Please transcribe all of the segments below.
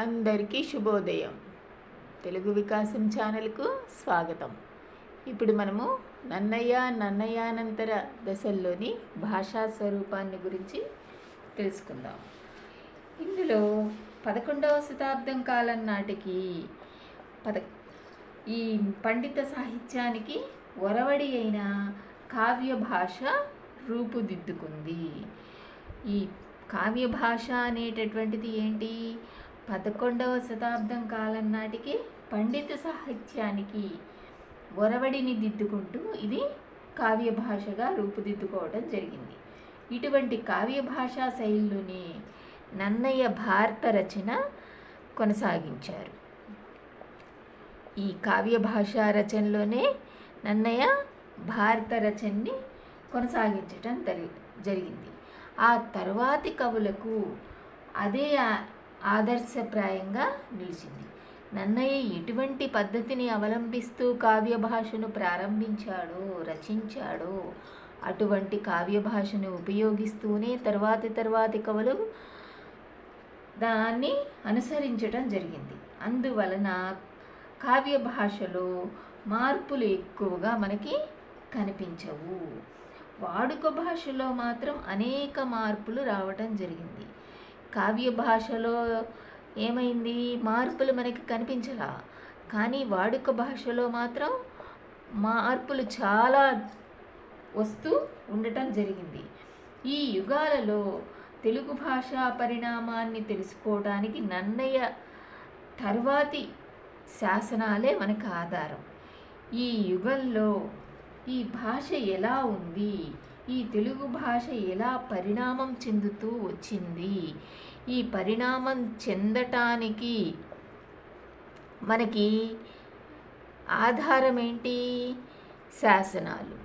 అందరికీ శుభోదయం. తెలుగు వికాసం ఛానల్కు స్వాగతం. ఇప్పుడు మనము నన్నయ్య నన్నయ్యానంతర దశల్లోని భాషా స్వరూపాన్ని గురించి తెలుసుకుందాం. ఇందులో పదకొండవ శతాబ్దం కాలం నాటికి పద ఈ పండిత సాహిత్యానికి ఒరవడి అయిన కావ్య భాష రూపుదిద్దుకుంది. ఈ కావ్య భాష అనేటటువంటిది ఏంటి? పదకొండవ శతాబ్దం కాలం నాటికి పండిత సాహిత్యానికి ఒరవడిని దిద్దుకుంటూ ఇది కావ్య భాషగా రూపుదిద్దుకోవడం జరిగింది. ఇటువంటి కావ్య భాషా శైలిలోని నన్నయ్య భారత రచన కొనసాగించారు. ఈ కావ్య భాషా రచనలోనే నన్నయ్య భారత రచనని కొనసాగించటం జరిగింది. ఆ తర్వాతి కవులకు అదే ఆదర్శప్రాయంగా నిలిచింది. నన్నయ్య ఎటువంటి పద్ధతిని అవలంబిస్తూ కావ్య భాషను ప్రారంభించాడో రచించాడో అటువంటి కావ్య భాషను ఉపయోగిస్తూనే తర్వాతి తర్వాతి కవులు దాన్ని అనుసరించటం జరిగింది. అందువలన కావ్య భాషలో మార్పులు ఎక్కువగా మనకి కనిపించవు. వాడుక భాషలో మాత్రం అనేక మార్పులు రావటం జరిగింది. కావ్య భాషలో ఏమైంది? మార్పులు మనకి కనిపించలా. కానీ వాడుక భాషలో మాత్రం మార్పులు చాలా వస్తూ ఉండటం జరిగింది. ఈ యుగాలలో తెలుగు భాష పరిణామాన్ని తెలుసుకోవడానికి నన్నయ్య తర్వాతి శాసనాలే మనకు ఆధారం. ఈ యుగంలో ఈ భాష ఎలా ఉంది? ఈ తెలుగు భాష ఎలా పరిణామం చెందుతూ వచ్చింది? ఈ పరిణామం చెందటానికి మనకి ఆధారం ఏంటి శాసనాలు.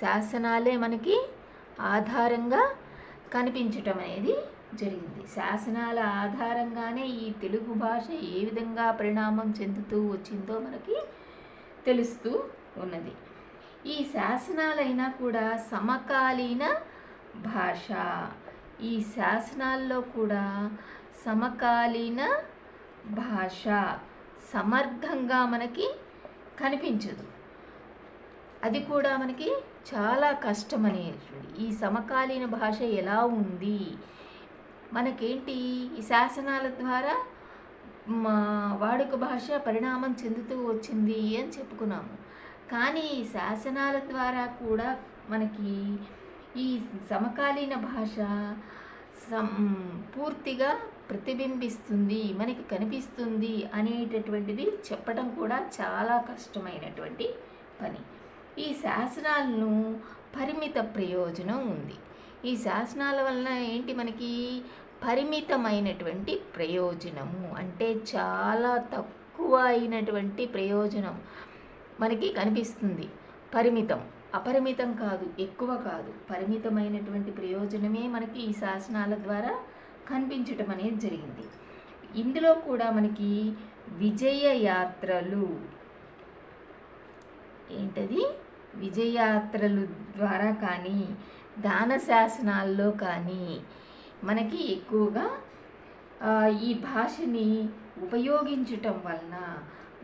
శాసనాలే మనకి ఆధారంగా కనిపించటం అనేది జరిగింది. శాసనాల ఆధారంగానే ఈ తెలుగు భాష ఏ విధంగా పరిణామం చెందుతూ వచ్చిందో మనకి తెలుస్తూ ఉన్నది. ఈ శాసనాలైనా కూడా సమకాలీన భాష. ఈ శాసనాల్లో కూడా సమకాలీన భాష సమర్థంగా మనకి కనిపించదు. అది కూడా మనకి చాలా కష్టమనేటువంటి ఈ సమకాలీన భాష ఎలా ఉంది? మనకేంటి? ఈ శాసనాల ద్వారా మా వాడుక భాష పరిణామం చెందుతూ వచ్చింది అని చెప్పుకున్నాము. కానీ ఈ శాసనాల ద్వారా కూడా మనకి ఈ సమకాలీన భాష సం పూర్తిగా ప్రతిబింబిస్తుంది మనకి కనిపిస్తుంది అనేటటువంటిది చెప్పడం కూడా చాలా కష్టమైనటువంటి పని. ఈ శాసనాలను పరిమిత ప్రయోజనం ఉంది. ఈ శాసనాల వలన ఏంటి మనకి పరిమితమైనటువంటి ప్రయోజనము? అంటే చాలా తక్కువ అయినటువంటి ప్రయోజనం. మనకి కనిపిస్తుంది. పరిమితం. అపరిమితం కాదు ఎక్కువ కాదు. పరిమితమైనటువంటి ప్రయోజనమే మనకి ఈ శాసనాల ద్వారా కనిపించటం అనేది జరిగింది. ఇందులో కూడా మనకి విజయ యాత్రలు. ఏంటది? విజయయాత్రలు ద్వారా కానీ దాన శాసనాల్లో కానీ మనకి ఎక్కువగా ఈ భాషని ఉపయోగించటం వలన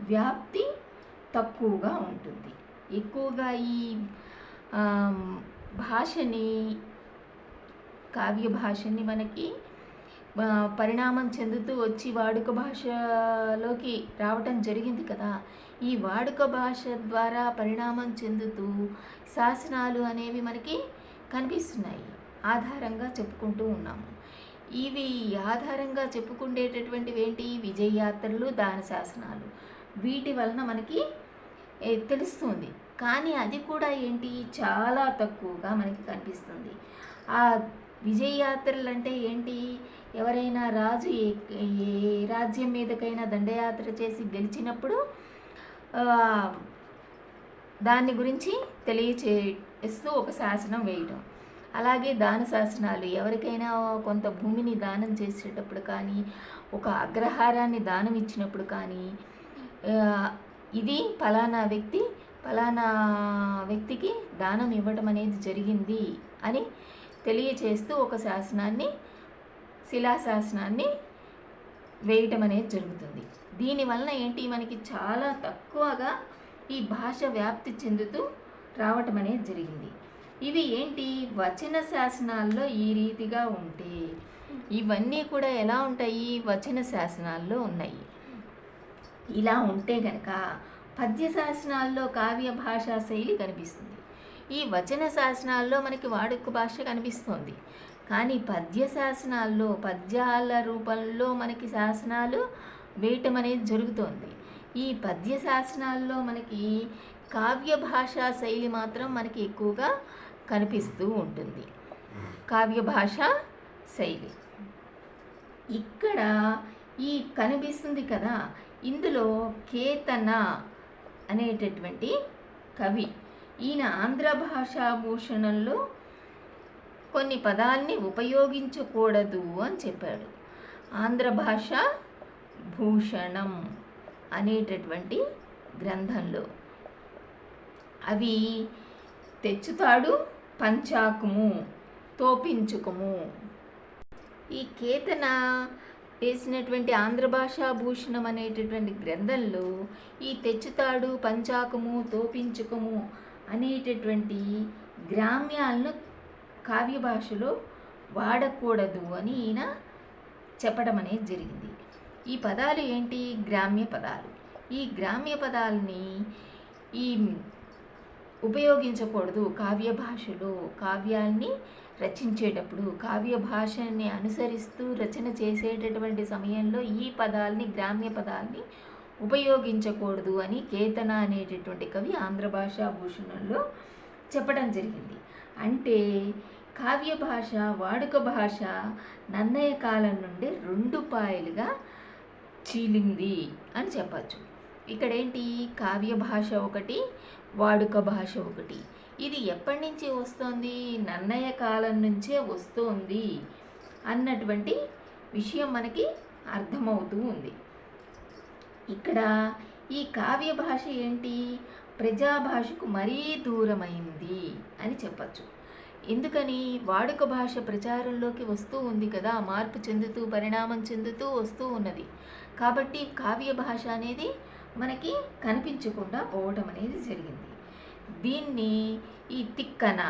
వ్యాప్తి తక్కువగా ఉంటుంది. ఎక్కువగా ఈ భాషని కావ్య భాషని మనకి పరిణామం చెందుతూ వచ్చి వాడుక భాషలోకి రావటం జరిగింది కదా. ఈ వాడుక భాష ద్వారా పరిణామం చెందుతూ శాసనాలు అనేవి మనకి కనిపిస్తున్నాయి. ఆధారంగా చెప్పుకుంటూ ఉన్నాము. ఇవి ఆధారంగా చెప్పుకుండేటటువంటివి ఏంటి విజయయాత్రలు దాన శాసనాలు. వీటి వలన మనకి తెలుస్తుంది. కానీ అది కూడా ఏంటి? చాలా తక్కువగా మనకి కనిపిస్తుంది. ఆ విజయయాత్రలు అంటే ఏంటి? ఎవరైనా రాజు ఏ ఏ రాజ్యం మీదకైనా దండయాత్ర చేసి గెలిచినప్పుడు దాన్ని గురించి తెలియచేస్తూ ఒక శాసనం వేయటం. అలాగే దాన శాసనాలు ఎవరికైనా కొంత భూమిని దానం చేసేటప్పుడు కానీ ఒక అగ్రహారాన్ని దానం ఇచ్చినప్పుడు కానీ ఇది ఫలానా వ్యక్తి ఫలానా వ్యక్తికి దానం ఇవ్వటం అనేది జరిగింది అని తెలియచేస్తూ ఒక శాసనాన్ని శిలాశాసనాన్ని వేయటం అనేది జరుగుతుంది. దీనివలన ఏంటి? మనకి చాలా తక్కువగా ఈ భాష వ్యాప్తి చెందుతూ రావటం అనేది జరిగింది. ఇవి ఏంటి? వచన శాసనాల్లో ఈ రీతిగా ఉంటే ఇవన్నీ కూడా ఎలా ఉంటాయి? వచన శాసనాల్లో ఉన్నాయి. ఇలా ఉంటే గనక పద్య శాసనాల్లో కావ్య భాషా శైలి కనిపిస్తుంది. ఈ వచన శాసనాల్లో మనకి వాడుక భాష కనిపిస్తుంది. కానీ పద్య శాసనాల్లో పద్యాల రూపంలో మనకి శాసనాలు వేయటం అనేది జరుగుతోంది. ఈ పద్య శాసనాల్లో మనకి కావ్య భాషా శైలి మాత్రం మనకి ఎక్కువగా కనిపిస్తూ ఉంటుంది. కావ్య భాష శైలి. ఇక్కడ ఈ కనిపిస్తుంది కదా ఇందులో కేతన అనేటటువంటి కవి. ఈయన ఆంధ్ర భాషా భూషణంలో కొన్ని పదాల్ని ఉపయోగించకూడదు అని చెప్పాడు. ఆంధ్ర భాష భూషణం అనేటటువంటి గ్రంథంలో. అవి తెచ్చుతాడు పంచాకుము తోపించుకుము. ఈ కేతన వేసినటువంటి ఆంధ్ర భాషా భూషణం అనేటటువంటి గ్రంథంలో ఈ తెచ్చుతాడు పంచాకము తోపించుకము అనేటటువంటి గ్రామ్యాలను కావ్య భాషలో వాడకూడదు అని ఈయన చెప్పడం అనేది జరిగింది. ఈ పదాలు ఏంటి? గ్రామ్య పదాలు ఈ గ్రామ్య పదాలని ఈ ఉపయోగించకూడదు. కావ్య భాషలో కావ్యాన్ని రచించేటప్పుడు కావ్య భాషని అనుసరిస్తూ రచన చేసేటటువంటి సమయంలో ఈ పదాలని గ్రామ్య పదాలని ఉపయోగించకూడదు అని కేతన అనేటటువంటి కవి ఆంధ్ర భాషా భూషణంలో చెప్పడం జరిగింది. అంటే కావ్య భాష వాడుక భాష నన్నయ్య కాలం నుండి రెండు పాయలుగా చీలింది అని చెప్పచ్చు. ఇక్కడ ఏంటి కావ్య భాష ఒకటి వాడుక భాష ఒకటి. ఇది ఎప్పటి నుంచి వస్తుంది? నన్నయ్య కాలం నుంచే వస్తుంది అన్నటువంటి విషయం మనకి అర్థమవుతూ ఉంది. ఇక్కడ ఈ కావ్య భాష ఏంటి? ప్రజాభాషకు మరీ దూరమైంది అని చెప్పచ్చు. ఎందుకని? వాడుక భాష ప్రచారంలోకి వస్తూ ఉంది కదా మార్పు చెందుతూ పరిణామం చెందుతూ వస్తూ ఉన్నది. కాబట్టి కావ్య భాష అనేది మనకి కనిపించకుండా పోవటం అనేది జరిగింది. దీన్ని ఈ తిక్కన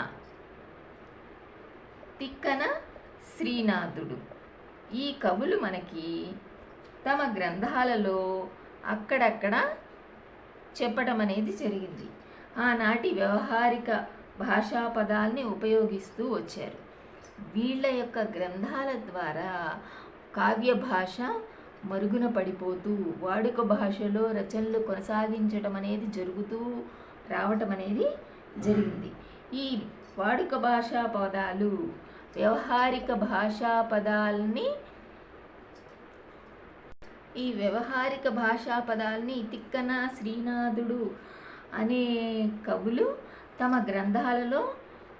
తిక్కన శ్రీనాథుడు ఈ కవులు మనకి తమ గ్రంథాలలో అక్కడక్కడ చెప్పటం అనేది జరిగింది. ఆనాటి వ్యవహారిక భాషా పదాల్ని ఉపయోగిస్తూ వచ్చారు. వీళ్ళ యొక్క గ్రంథాల ద్వారా కావ్య భాష మరుగున పడిపోతూ వాడుక భాషలో రచనలు కొనసాగించడం అనేది జరుగుతూ రావటం అనేది జరిగింది. ఈ వాడుక భాషా పదాలు వ్యవహారిక భాషా పదాలని ఈ వ్యవహారిక భాషా పదాలని తిక్కన శ్రీనాథుడు అనే కవులు తమ గ్రంథాలలో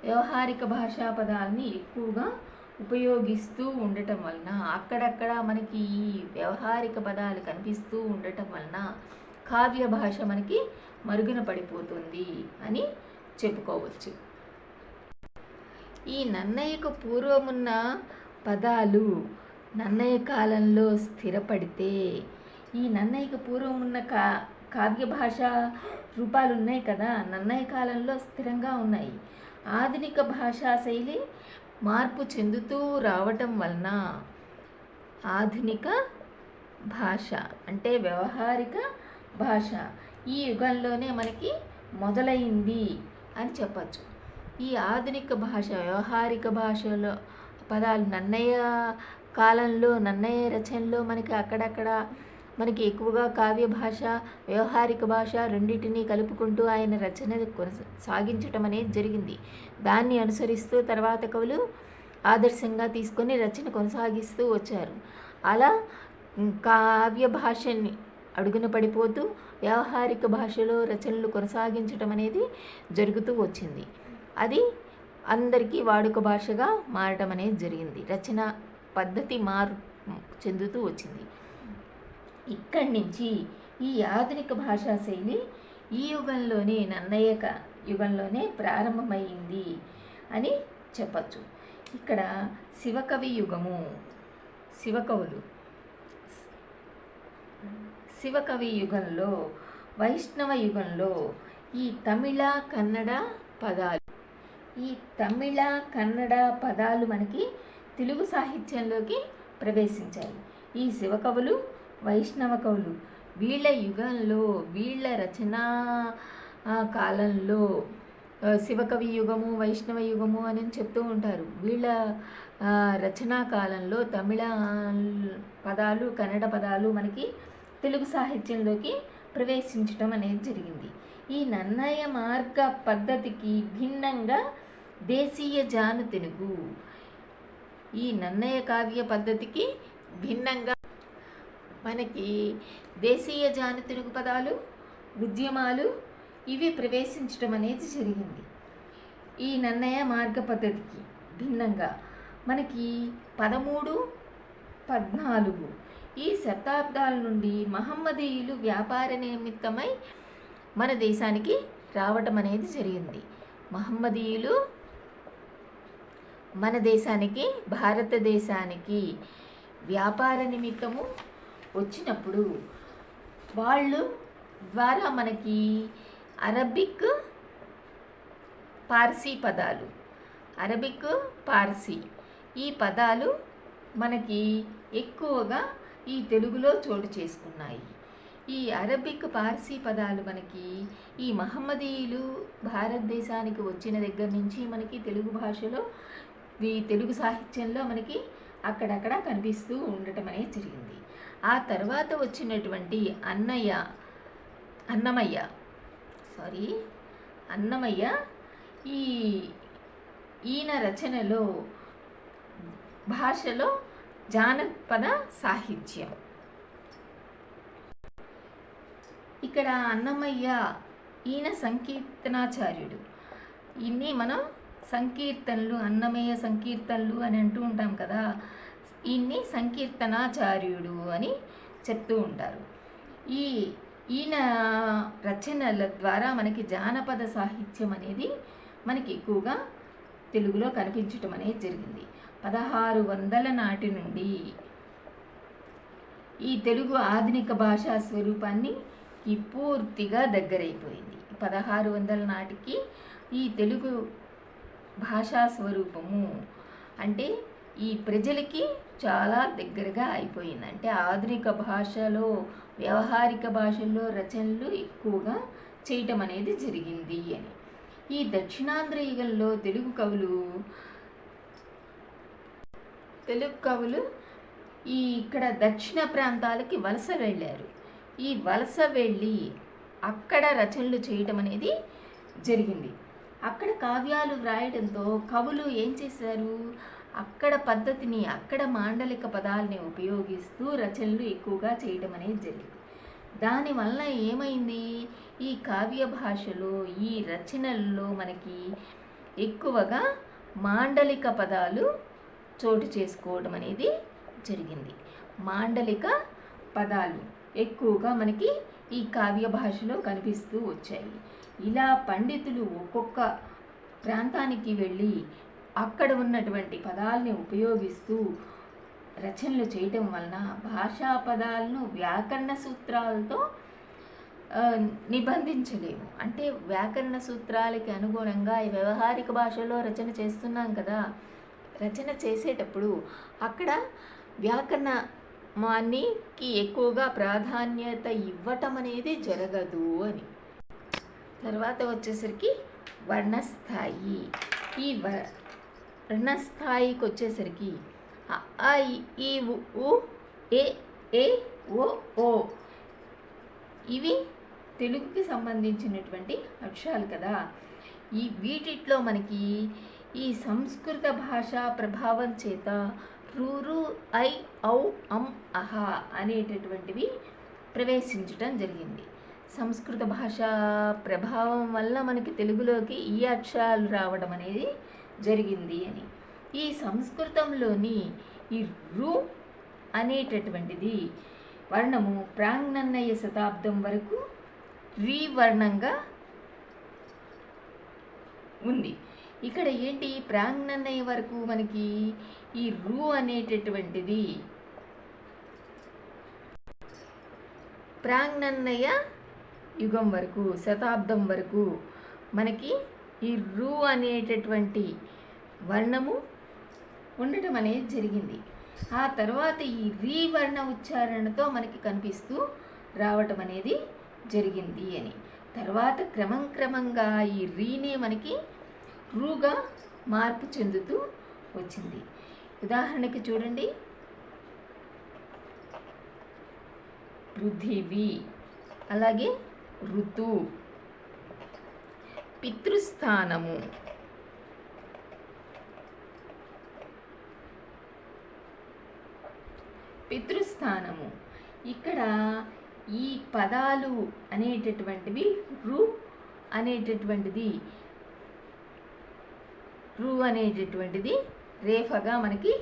వ్యవహారిక భాషా పదాలని ఎక్కువగా ఉపయోగిస్తూ ఉండటం వలన అక్కడక్కడ మనకి ఈ వ్యవహారిక పదాలు కనిపిస్తూ ఉండటం వలన కావ్య భాష మనకి మరుగున పడిపోతుంది అని చెప్పుకోవచ్చు. ఈ నన్నయ్యకు పూర్వమున్న పదాలు నన్నయ్య కాలంలో స్థిరపడితే ఈ నన్నయ్యకు పూర్వం ఉన్న కా కావ్య భాష రూపాలు ఉన్నాయి కదా నన్నయ్య కాలంలో స్థిరంగా ఉన్నాయి. ఆధునిక భాషా శైలి మార్పు చెందుతూ రావటం వలన ఆధునిక భాష అంటే వ్యవహారిక భాష ఈ యుగంలోనే మనకి మొదలైంది అని చెప్పచ్చు. ఈ ఆధునిక భాష వ్యవహారిక భాషలో పదాలు నన్నయ్య కాలంలో నన్నయ్య రచనలో మనకి అక్కడక్కడ మనకి ఎక్కువగా కావ్య భాష వ్యవహారిక భాష రెండింటినీ కలుపుకుంటూ ఆయన రచన కొనసాగించటం అనేది జరిగింది. దాన్ని అనుసరిస్తూ తర్వాత కవులు ఆదర్శంగా తీసుకొని రచన కొనసాగిస్తూ వచ్చారు. అలా కావ్య భాషని అడుగున పడిపోతూ వ్యవహారిక భాషలో రచనలు కొనసాగించటం అనేది జరుగుతూ వచ్చింది. అది అందరికీ వాడుక భాషగా మారటం అనేది జరిగింది. రచన పద్ధతి మారు చెందుతూ వచ్చింది. ఇక్కడి నుంచి ఈ ఆధునిక భాషా శైలి ఈ యుగంలోనే నన్నయ్యక యుగంలోనే ప్రారంభమైంది అని చెప్పచ్చు. ఇక్కడ శివకవి యుగము శివకవులు. శివకవి యుగంలో వైష్ణవ యుగంలో ఈ తమిళ కన్నడ పదాలు. ఈ తమిళ కన్నడ పదాలు మనకి తెలుగు సాహిత్యంలోకి ప్రవేశించాయి. ఈ శివకవులు వైష్ణవ కవులు. వీళ్ళ యుగంలో వీళ్ళ రచనా కాలంలో శివకవి యుగము వైష్ణవ యుగము అని చెప్తూ ఉంటారు. వీళ్ళ రచనా కాలంలో తమిళ పదాలు కన్నడ పదాలు మనకి తెలుగు సాహిత్యంలోకి ప్రవేశించడం అనేది జరిగింది. ఈ నన్నయ మార్గ పద్ధతికి భిన్నంగా దేశీయ జాను తెలుగు. ఈ నన్నయ కావ్య పద్ధతికి భిన్నంగా మనకి దేశీయ జాన తెలుగు పదాలు ఉద్యమాలు ఇవి ప్రవేశించడం అనేది జరిగింది. ఈ నన్నయ మార్గ పద్ధతికి భిన్నంగా మనకి పదమూడు పద్నాలుగు ఈ శతాబ్దాల నుండి మహమ్మదీయులు వ్యాపార నిమిత్తమై మన దేశానికి రావటం అనేది జరిగింది. మహమ్మదీయులు మన దేశానికి భారతదేశానికి వ్యాపార నిమిత్తము వచ్చినప్పుడు వాళ్ళు ద్వారా మనకి అరబిక్ పార్సీ పదాలు అరబిక్ పార్సీ ఈ పదాలు మనకి ఎక్కువగా ఈ తెలుగులో చోటు చేసుకున్నాయి. ఈ అరబిక్ పార్సీ పదాలు మనకి ఈ మహమ్మదీయులు భారతదేశానికి వచ్చిన దగ్గర నుంచి మనకి తెలుగు భాషలో ఈ తెలుగు సాహిత్యంలో మనకి అక్కడక్కడ కనిపిస్తూ ఉండటం అనేది జరిగింది. ఆ తర్వాత వచ్చినటువంటి అన్నయ్య అన్నమయ్య సారీ అన్నమయ్య ఈ ఈయన రచనలో భాషలో జానపద సాహిత్యం. ఇక్కడ అన్నమయ్య ఈయన సంకీర్తనాచార్యుడు. ఇన్ని మనం సంకీర్తనలు అన్నమయ్య సంకీర్తనలు అని అంటూ ఉంటాం కదా. ఈయన్ని సంకీర్తనాచార్యుడు అని చెప్తూ ఉంటారు. ఈ ఈయన రచనల ద్వారా మనకి జానపద సాహిత్యం అనేది మనకి ఎక్కువగా తెలుగులో కనిపించటం అనేది జరిగింది. పదహారు వందల నాటి నుండి ఈ తెలుగు ఆధునిక భాషా స్వరూపాన్ని ఈ పూర్తిగా దగ్గరైపోయింది. పదహారు వందల నాటికి ఈ తెలుగు భాషా స్వరూపము అంటే ఈ ప్రజలకి చాలా దగ్గరగా అయిపోయింది. అంటే ఆధునిక భాషలో వ్యవహారిక భాషల్లో రచనలు ఎక్కువగా చేయటం అనేది జరిగింది అని. ఈ దక్షిణాంధ్ర యుగంలో తెలుగు కవులు తెలుగు కవులు ఈ ఇక్కడ దక్షిణ ప్రాంతాలకి వలస వెళ్ళారు. ఈ వలస వెళ్ళి అక్కడ రచనలు చేయటం అనేది జరిగింది. అక్కడ కావ్యాలు వ్రాయడంతో కవులు ఏం చేశారు? అక్కడ పద్ధతిని అక్కడ మాండలిక పదాలని ఉపయోగిస్తూ రచనలు ఎక్కువగా చేయటం అనేది జరిగింది. దానివల్ల ఏమైంది? ఈ కావ్య భాషలో ఈ రచనల్లో మనకి ఎక్కువగా మాండలిక పదాలు చోటు చేసుకోవడం అనేది జరిగింది. మాండలిక పదాలు ఎక్కువగా మనకి ఈ కావ్య భాషలో కనిపిస్తూ వచ్చాయి. ఇలా పండితులు ఒక్కొక్క ప్రాంతానికి వెళ్ళి అక్కడ ఉన్నటువంటి పదాలని ఉపయోగిస్తూ రచనలు చేయటం వలన భాషా పదాలను వ్యాకరణ సూత్రాలతో నిబంధించలేము. అంటే వ్యాకరణ సూత్రాలకి అనుగుణంగా ఈ వ్యవహారిక భాషలో రచన చేస్తున్నాం కదా. రచన చేసేటప్పుడు అక్కడ వ్యాకరణానికి ఎక్కువగా ప్రాధాన్యత ఇవ్వటం అనేది జరగదు అని. తర్వాత వచ్చేసరికి వర్ణస్థాయి. ఈ వ- వర్ణస్థాయికి వచ్చేసరికి అ, ఈ ఉ, ఏ ఏ ఓ ఓ. ఇవి తెలుగుకి సంబంధించినటువంటి అక్షరాలు కదా. ఈ వీటిట్లో మనకి ఈ సంస్కృత భాషా ప్రభావం చేత రూరు ఐ ఔ అం అహ అనేటటువంటివి ప్రవేశించటం జరిగింది. సంస్కృత భాషా ప్రభావం వల్ల మనకి తెలుగులోకి ఈ అక్షరాలు రావడం అనేది జరిగింది అని. ఈ సంస్కృతంలోని ఈ రు అనేటటువంటిది వర్ణము ప్రాంగ్నన్నయ శతాబ్దం వరకు రీ వర్ణంగా ఉంది. ఇక్కడ ఏంటి? ప్రాంగ్నన్నయ వరకు మనకి ఈ రు అనేటటువంటిది ప్రాంగ్నన్నయ యుగం వరకు శతాబ్దం వరకు మనకి ఈ రు అనేటటువంటి వర్ణము ఉండటం అనేది జరిగింది. ఆ తర్వాత ఈ రీ వర్ణ ఉచ్చారణతో మనకి కనిపిస్తూ రావటం అనేది జరిగింది అని. తర్వాత క్రమం క్రమంగా ఈ రీనే మనకి రూగా మార్పు చెందుతూ వచ్చింది. ఉదాహరణకి చూడండి. పృథివీ అలాగే ఋతు. పితృస్థానము. పితృస్థానము. ఇక్కడ ఈ పదాలు అనేటటువంటివి రు అనేటటువంటిది. రు అనేటటువంటిది రేఫగా మనకి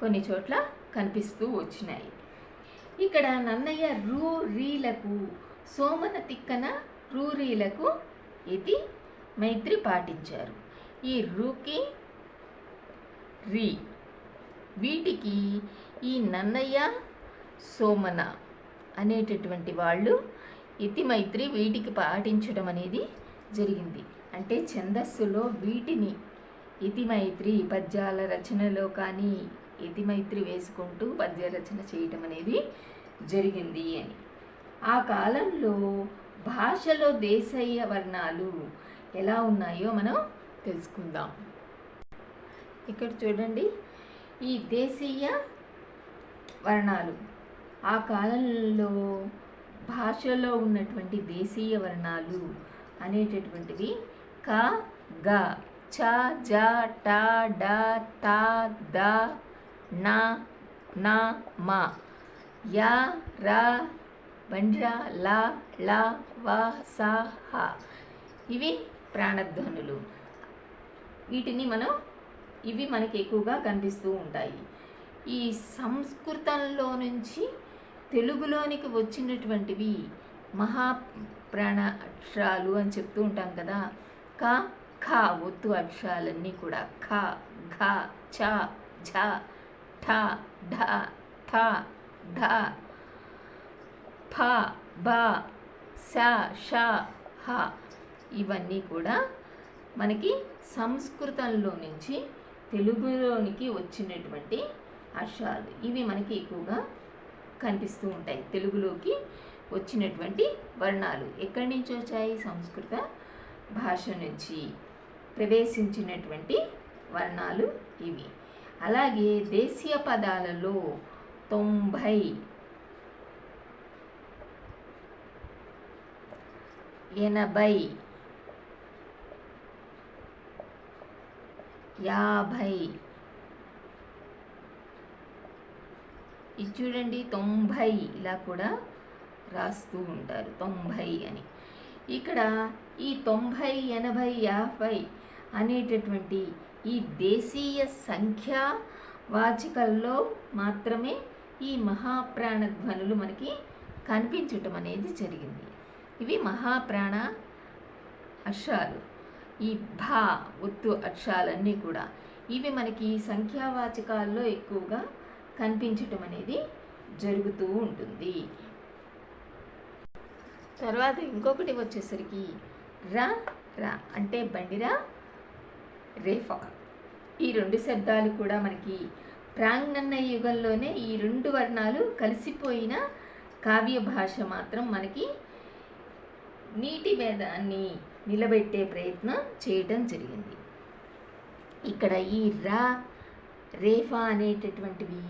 కొన్ని చోట్ల కనిపిస్తూ వచ్చినాయి. ఇక్కడ నన్నయ్య రూ రీలకు సోమన తిక్కన రూరీలకు ఇది మైత్రి పాటించారు. ఈ రూకి రీ వీటికి ఈ నన్నయ్య సోమన అనేటటువంటి వాళ్ళు ఇతి మైత్రి వీటికి పాటించడం అనేది జరిగింది. అంటే ఛందస్సులో వీటిని ఇతి మైత్రి పద్యాల రచనలో కానీ ఇతి మైత్రి వేసుకుంటూ పద్య రచన చేయటం అనేది జరిగింది అని. ఆ కాలంలో భాషలో దేశీయ వర్ణాలు ఎలా ఉన్నాయో మనం తెలుసుకుందాం. ఇక్కడ చూడండి ఈ దేశీయ వర్ణాలు. ఆ కాలంలో భాషలో ఉన్నటువంటి దేశీయ వర్ణాలు అనేటటువంటివి క గ చ జ ట డ త ద న న మ. య ర బండ్ర ల ల వ స హ. ఇవి ప్రాణధ్వనులు. వీటిని మనం ఇవి మనకి ఎక్కువగా కనిపిస్తూ ఉంటాయి. ఈ సంస్కృతంలో నుంచి తెలుగులోనికి వచ్చినటువంటివి మహా ప్రాణ అక్షరాలు అని చెప్తూ ఉంటాం కదా. క ఖ ఒత్తు అక్షరాలన్నీ కూడా. ఖ ఘ చ ఝ ఠ ఢ థ ఢ ఫ బ స ష హ. ఇవన్నీ కూడా మనకి సంస్కృతంలో నుంచి తెలుగులోనికి వచ్చినటువంటి అక్షరాలు. ఇవి మనకి ఎక్కువగా కనిపిస్తూ ఉంటాయి. తెలుగులోకి వచ్చినటువంటి వర్ణాలు. ఎక్కడి నుంచి వచ్చాయి? సంస్కృత భాష నుంచి ప్రవేశించినటువంటి వర్ణాలు ఇవి. అలాగే దేశీయ పదాలలో తొంభై ఎనభై యాభై. ఇది చూడండి తొంభై ఇలా కూడా రాస్తూ ఉంటారు తొంభై అని. ఇక్కడ ఈ తొంభై ఎనభై యాభై అనేటటువంటి ఈ దేశీయ సంఖ్యా వాచికల్లో మాత్రమే ఈ మహాప్రాణ ధ్వనులు మనకి కనిపించటం అనేది జరిగింది. ఇవి మహాప్రాణ అక్షరాలు ఈ భా ఒత్తు అక్షరాలన్నీ కూడా. ఇవి మనకి సంఖ్యావాచకాల్లో ఎక్కువగా కనిపించటం అనేది జరుగుతూ ఉంటుంది. తర్వాత ఇంకొకటి వచ్చేసరికి రా రా అంటే బండిరా రేఫా ఈ రెండు శబ్దాలు కూడా మనకి ప్రాంగణ యుగంలోనే ఈ రెండు వర్ణాలు కలిసిపోయిన కావ్య భాష మాత్రం మనకి నీటి భేదాన్ని నిలబెట్టే ప్రయత్నం చేయటం జరిగింది. ఇక్కడ ఈ రా రేఫా అనేటటువంటివి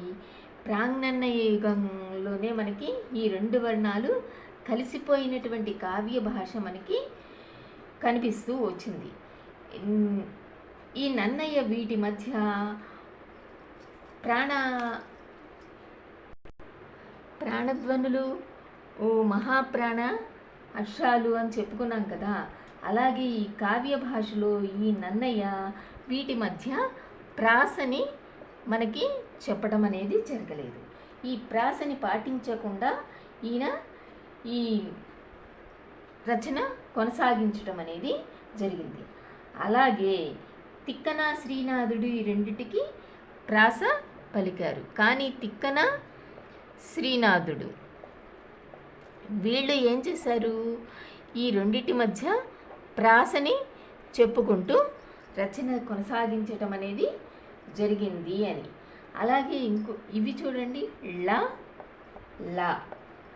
ప్రాంగణ యుగంలోనే మనకి ఈ రెండు వర్ణాలు కలిసిపోయినటువంటి కావ్య భాష మనకి కనిపిస్తూ వచ్చింది. ఈ నన్నయ్య వీటి మధ్య ప్రాణ ప్రాణధ్వనులు ఓ మహాప్రాణ అక్షరాలు అని చెప్పుకున్నాం కదా అలాగే ఈ కావ్య భాషలో ఈ నన్నయ్య వీటి మధ్య ప్రాసని మనకి చెప్పడం అనేది జరగలేదు. ఈ ప్రాసని పాటించకుండా ఈయన ఈ రచన కొనసాగించడం అనేది జరిగింది. అలాగే తిక్కన శ్రీనాథుడు ఈ రెండిటికి ప్రాస పలికారు. కానీ తిక్కన శ్రీనాథుడు వీళ్ళు ఏం చేశారు? ఈ రెండింటి మధ్య ప్రాసని చెప్పుకుంటూ రచన కొనసాగించటం అనేది జరిగింది అని. అలాగే ఇంకో ఇవి చూడండి. ల లా.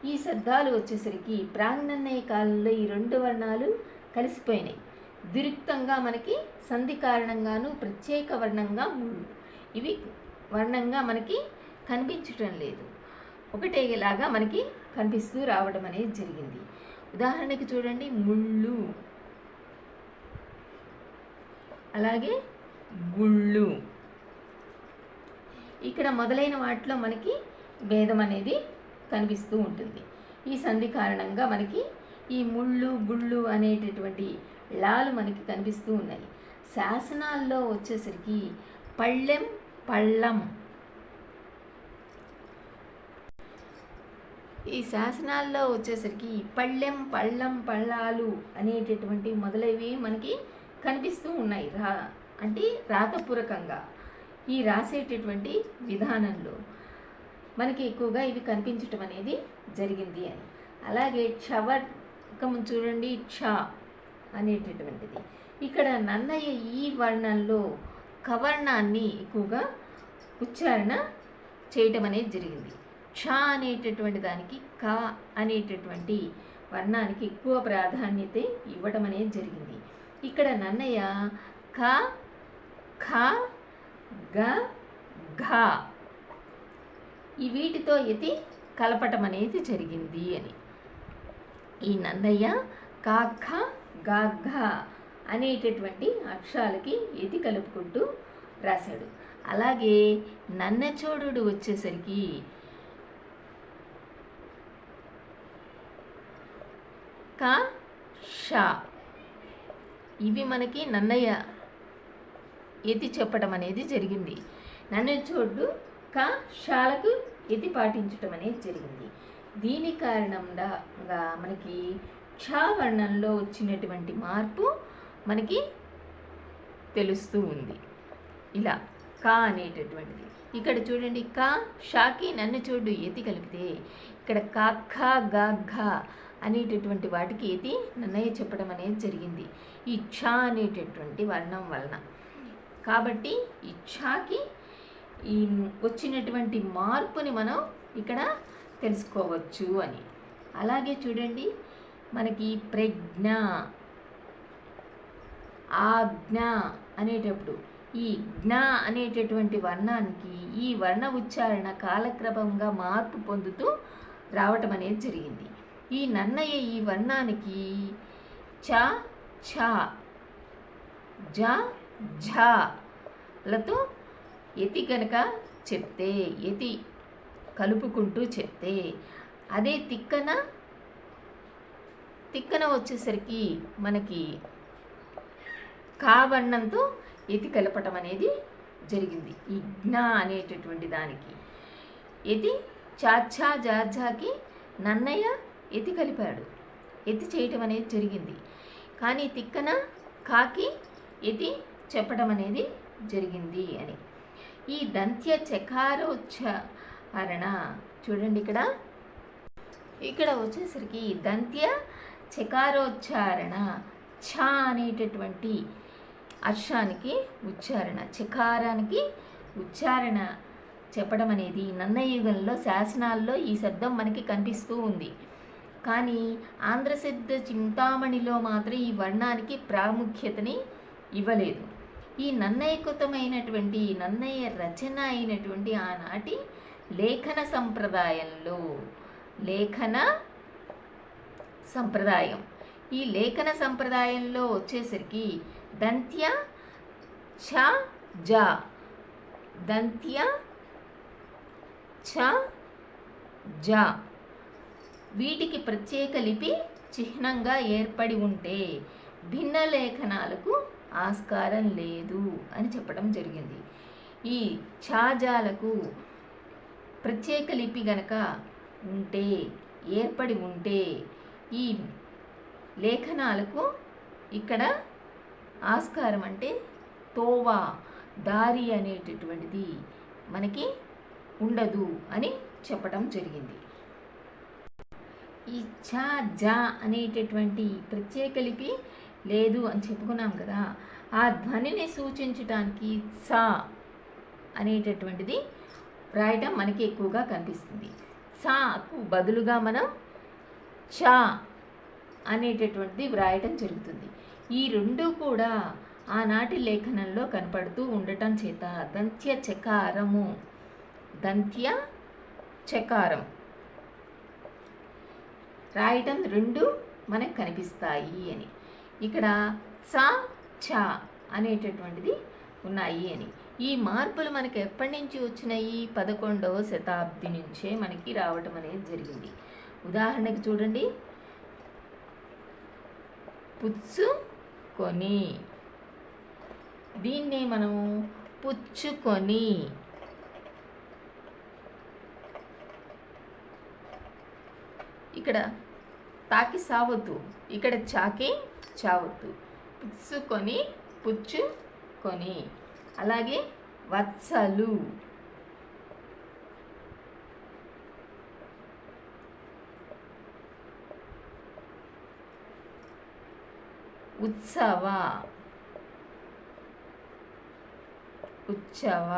ఈ శబ్దాలు వచ్చేసరికి ప్రాంగణ్య కాలంలో ఈ రెండు వర్ణాలు కలిసిపోయినాయి. దురిక్తంగా మనకి సంధి కారణంగాను ప్రత్యేక వర్ణంగా ముళ్ళు ఇవి వర్ణంగా మనకి కనిపించటం లేదు. ఒకటేలాగా మనకి కనిపిస్తూ రావడం అనేది జరిగింది. ఉదాహరణకి చూడండి. ముళ్ళు. అలాగే గుళ్ళు. ఇక్కడ మొదలైన వాటిలో మనకి భేదం అనేది కనిపిస్తూ ఉంటుంది. ఈ సంధి కారణంగా మనకి ఈ ముళ్ళు గుళ్ళు అనేటటువంటి లాలు మనకి కనిపిస్తూ ఉన్నాయి. శాసనాల్లో వచ్చేసరికి పళ్ళెం పళ్ళం. ఈ శాసనాల్లో వచ్చేసరికి పళ్ళెం పళ్ళం పళ్ళాలు అనేటటువంటి మొదలైవి మనకి కనిపిస్తూ ఉన్నాయి. రా అంటే రాతపూర్వకంగా ఈ రాసేటటువంటి విధానంలో మనకి ఎక్కువగా ఇవి కనిపించటం అనేది జరిగింది అని. అలాగే క్షవకము చూడండి క్ష అనేటటువంటిది. ఇక్కడ నన్నయ్య ఈ వర్ణంలో కవర్ణాన్ని ఎక్కువగా ఉచ్చారణ చేయటం అనేది జరిగింది. క్ష అనేటటువంటి దానికి క అనేటటువంటి వర్ణానికి ఎక్కువ ప్రాధాన్యత ఇవ్వటం అనేది జరిగింది. ఇక్కడ నన్నయ్య ఖ ఖ గ ఘ. ఈ వీటితో ఎతి కలపటం అనేది జరిగింది అని. ఈ నన్నయ్య కాఖ గాఘ అనేటటువంటి అక్షరాలకి ఎతి కలుపుకుంటూ రాశాడు. అలాగే నన్నచోడుడు వచ్చేసరికి క షా ఇవి మనకి నన్నయ్య ఎతి చెప్పడం అనేది జరిగింది. నన్నచోడు క షాలకు ఎతి పాటించటం అనేది జరిగింది. దీని కారణంగా మనకి క్షా వర్ణంలో వచ్చినటువంటి మార్పు మనకి తెలుస్తూ ఉంది. ఇలా కా అనేటటువంటిది. ఇక్కడ చూడండి కా షాకి నన్ను చూడు ఎతి కలిపితే ఇక్కడ కా ఖ గా ఘ అనేటటువంటి వాటికి ఇది నిర్ణయం చెప్పడం అనేది జరిగింది. ఈ అనేటటువంటి వర్ణం వలన. కాబట్టి ఇచ్ఛాకి ఈ వచ్చినటువంటి మార్పుని మనం ఇక్కడ తెలుసుకోవచ్చు అని. అలాగే చూడండి మనకి ప్రజ్ఞ ఆజ్ఞ అనేటప్పుడు ఈ జ్ఞ అనేటటువంటి వర్ణానికి ఈ వర్ణ ఉచ్చారణ కాలక్రమంగా మార్పు పొందుతూ రావటం అనేది జరిగింది. ఈ నన్నయ్య ఈ వర్ణానికి చ ఛ జ ఝ లతో ఎతి కనుక చెప్తే ఎతి కలుపుకుంటూ చెప్తే అదే తిక్కన తిక్కన వచ్చేసరికి మనకి కావన్నంతో ఎతి కలపటం అనేది జరిగింది. ఈ జ్ఞ అనేటటువంటి దానికి. ఎతి చాచా జాజాకి నన్నయ్య ఎతి కలిపాడు. ఎత్తి చేయటం అనేది జరిగింది. కానీ తిక్కన కాకి ఎతి చెప్పడం అనేది జరిగింది అని. ఈ దంత్య చకారోచ్చారణ చూడండి ఇక్కడ. ఇక్కడ వచ్చేసరికి దంత్య చకారోచ్చారణ ఛ అనేటటువంటి అర్షానికి ఉచ్చారణ. చకారానికి ఉచ్చారణ చెప్పడం అనేది నన్నయుగంలో శాసనాల్లో ఈ శబ్దం మనకి కనిపిస్తూ ఉంది. కానీ ఆంధ్రసిద్ధ చింతామణిలో మాత్రం ఈ వర్ణానికి ప్రాముఖ్యతని ఇవ్వలేదు. ఈ నన్నయకృతమైనటువంటి నన్నయ్య రచన అయినటువంటి ఆనాటి లేఖన సంప్రదాయంలో లేఖన సంప్రదాయం. ఈ లేఖన సంప్రదాయంలో వచ్చేసరికి దంత్య ఛ జ దంత్య ఛ జ వీటికి ప్రత్యేక లిపి చిహ్నంగా ఏర్పడి ఉంటే భిన్న లేఖనాలకు ఆస్కారం లేదు అని చెప్పడం జరిగింది. ఈ ఛాజాలకు ప్రత్యేక లిపి గనక ఉంటే ఏర్పడి ఉంటే ఈ లేఖనాలకు ఇక్కడ ఆస్కారం అంటే తోవా దారి అనేటటువంటిది మనకి ఉండదు అని చెప్పడం జరిగింది. ఈ ఛ జ అనేటటువంటి ప్రత్యేక లిపి లేదు అని చెప్పుకున్నాం కదా ఆ ధ్వనిని సూచించటానికి స అనేటటువంటిది రాయటం మనకి ఎక్కువగా కనిపిస్తుంది. సాకు బదులుగా మనం చ అనేటటువంటిది వ్రాయటం జరుగుతుంది. ఈ రెండు కూడా ఆనాటి లేఖనంలో కనపడుతూ ఉండటం చేత దంత్య చకారము దంత్య చకారం రాయటం రెండు మనకు కనిపిస్తాయి అని. ఇక్కడ సా చ అనేటటువంటిది ఉన్నాయి అని. ఈ మార్పులు మనకి ఎప్పటి నుంచి వచ్చినాయి? పదకొండవ శతాబ్ది నుంచే మనకి రావటం అనేది జరిగింది. ఉదాహరణకి చూడండి. పుచ్చుకొని. దీన్నే మనం పుచ్చుకొని. ఇక్కడ తాకి సావద్దు. ఇక్కడ చాకి చావద్దు. పుచ్చుకొని పుచ్చుకొని. అలాగే వత్సలు. ఉత్సవ. ఉత్సవ.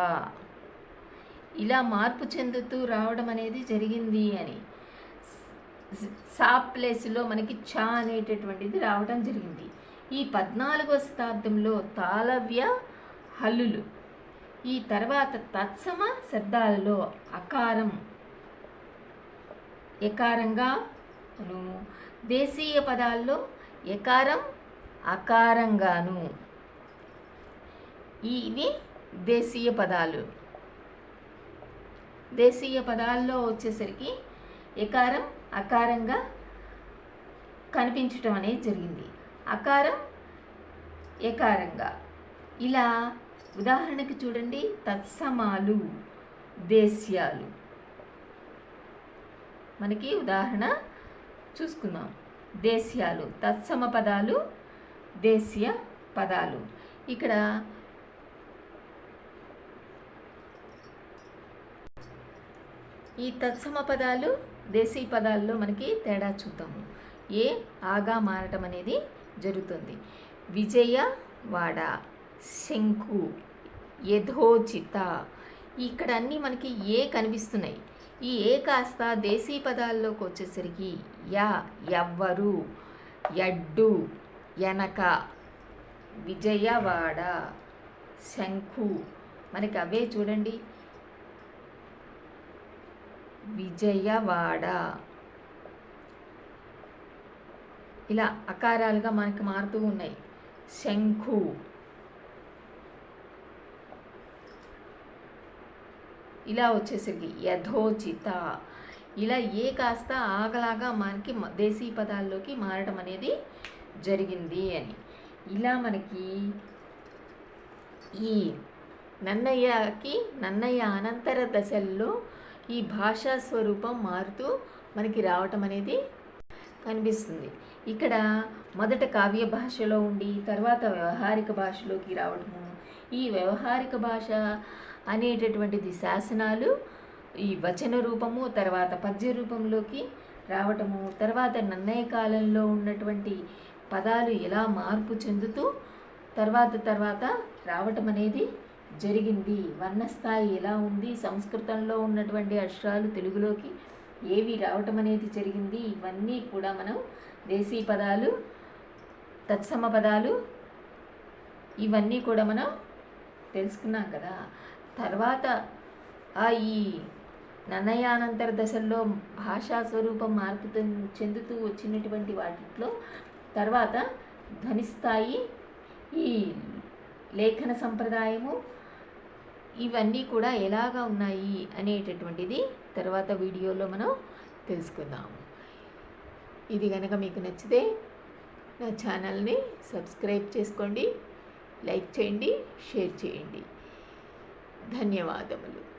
ఇలా మార్పు చెందుతూ రావడం అనేది జరిగింది అని. సా ప్లేస్లో మనకి చా అనేటటువంటిది రావడం జరిగింది. ఈ పద్నాలుగో శతాబ్దంలో తాళవ్య హల్లులు ఈ తర్వాత తత్సమ శబ్దాలలో అకారం ఎకారంగా దేశీయ పదాల్లో ఎకారం అకారంగాను. ఇవి దేశీయ పదాలు. దేశీయ పదాల్లో వచ్చేసరికి ఎకారం అకారంగా కనిపించటం అనేది జరిగింది. అకారం ఎకారంగా ఇలా ఉదాహరణకి చూడండి. తత్సమాలు దేశ్యాలు. మనకి ఉదాహరణ చూసుకుందాం. దేశ్యాలు తత్సమ పదాలు దేశీయ పదాలు. ఇక్కడ ఈ తత్సమ పదాలు దేశీయ పదాల్లో మనకి తేడా చూద్దాము. ఏ ఆగా మారటం అనేది జరుగుతుంది. విజయవాడ శంకు యథోచిత. ఇక్కడ అన్నీ మనకి ఏ కనిపిస్తున్నాయి? ఈ ఏ కాస్త దేశీ పదాల్లోకి వచ్చేసరికి యా ఎవ్వరు ఎడ్డు ఎనక విజయవాడ శంఖు మనకి అవే చూడండి. విజయవాడ. ఇలా అకారాలుగా మనకి మారుతూ ఉన్నాయి. శంఖు. ఇలా వచ్చేసరికి యథోచిత. ఇలా ఏ కాస్త ఆగలాగా మనకి దేశీ పదాల్లోకి మారడం అనేది జరిగింది అని. ఇలా మనకి ఈ నన్నయ్యకి నన్నయ్య అనంతర దశల్లో ఈ భాషా స్వరూపం మారుతూ మనకి రావటం అనేది కనిపిస్తుంది. ఇక్కడ మొదట కావ్య భాషలో ఉండి తర్వాత వ్యవహారిక భాషలోకి రావటము ఈ వ్యవహారిక భాష అనేటటువంటిది శాసనాలు ఈ వచన రూపము తర్వాత పద్య రూపంలోకి రావటము తర్వాత నన్నయ కాలంలో ఉన్నటువంటి పదాలు ఎలా మార్పు చెందుతూ తర్వాత తర్వాత రావటం అనేది జరిగింది. వర్ణస్థాయి ఎలా ఉంది? సంస్కృతంలో ఉన్నటువంటి అక్షరాలు తెలుగులోకి ఏవి రావటం అనేది జరిగింది. ఇవన్నీ కూడా మనం దేశీ పదాలు తత్సమ పదాలు ఇవన్నీ కూడా మనం తెలుసుకున్నాం కదా. తర్వాత ఆ ఈ నన్నయానంతర దశల్లో భాషా స్వరూపం మార్పు చెందుతూ వచ్చినటువంటి వాటిలో తర్వాత ధ్వనిస్థాయి ఈ లేఖన సంప్రదాయము ఇవన్నీ కూడా ఎలాగా ఉన్నాయి అనేటటువంటిది తర్వాత వీడియోలో మనం తెలుసుకుందాము ఇది కనుక మీకు నచ్చితే నా ఛానల్ని సబ్స్క్రైబ్ చేసుకోండి లైక్ చేయండి షేర్ చేయండి. ధన్యవాదములు.